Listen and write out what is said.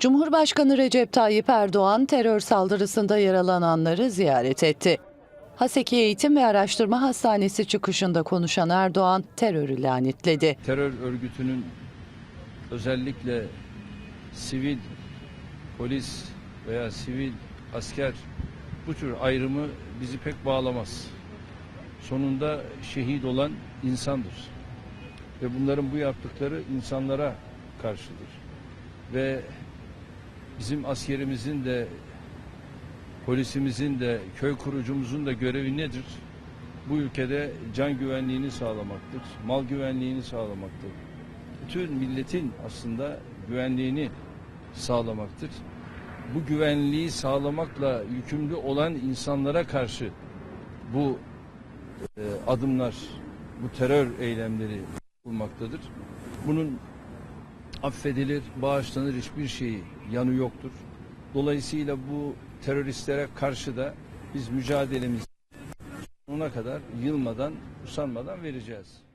Cumhurbaşkanı Recep Tayyip Erdoğan terör saldırısında yaralananları ziyaret etti. Haseki Eğitim ve Araştırma Hastanesi çıkışında konuşan Erdoğan terörü lanetledi. terör örgütünün özellikle sivil polis veya sivil asker bu tür ayrımı bizi pek bağlamaz. Sonunda şehit olan insandır. Ve bunların bu yaptıkları insanlara karşıdır. Ve bizim askerimizin de polisimizin de köy kurucumuzun da görevi nedir? Bu ülkede can güvenliğini sağlamaktır, mal güvenliğini sağlamaktır. Bütün milletin aslında güvenliğini sağlamaktır. Bu güvenliği sağlamakla yükümlü olan insanlara karşı bu e, adımlar, bu terör eylemleri bulmaktadır. Bunun affedilir, bağışlanır hiçbir şeyi yanı yoktur. Dolayısıyla bu teröristlere karşı da biz mücadelemizi sonuna kadar yılmadan, usanmadan vereceğiz.